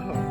know.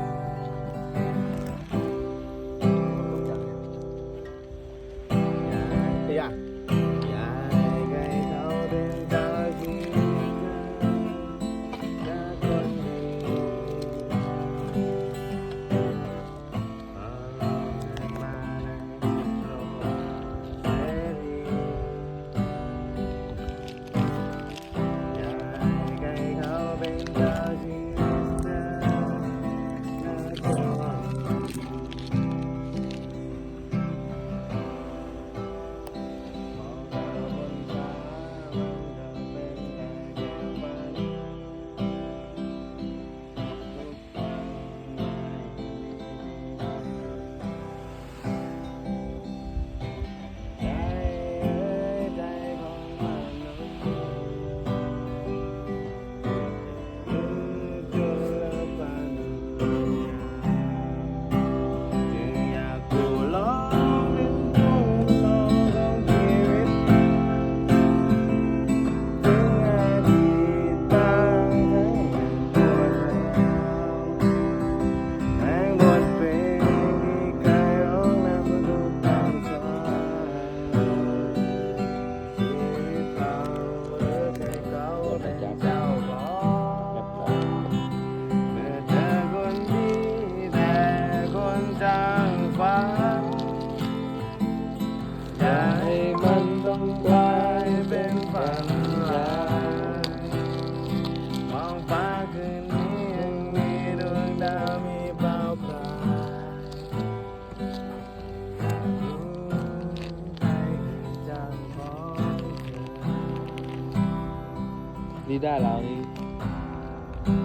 ที่ได้เรา นี่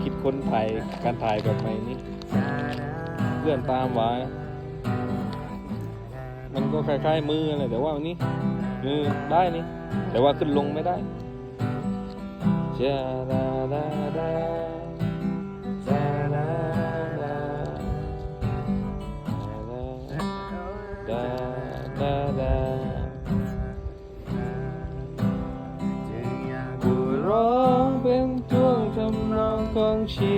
คิดค้นถ่ายการถ่ายแบบใหม่นี้ เพื่อนตามไวามันก็คล้ายๆมืออะไรแต่ว่านี้มือได้นี่ แต่ว่าขึ้นลงไม่ได้าดาดา she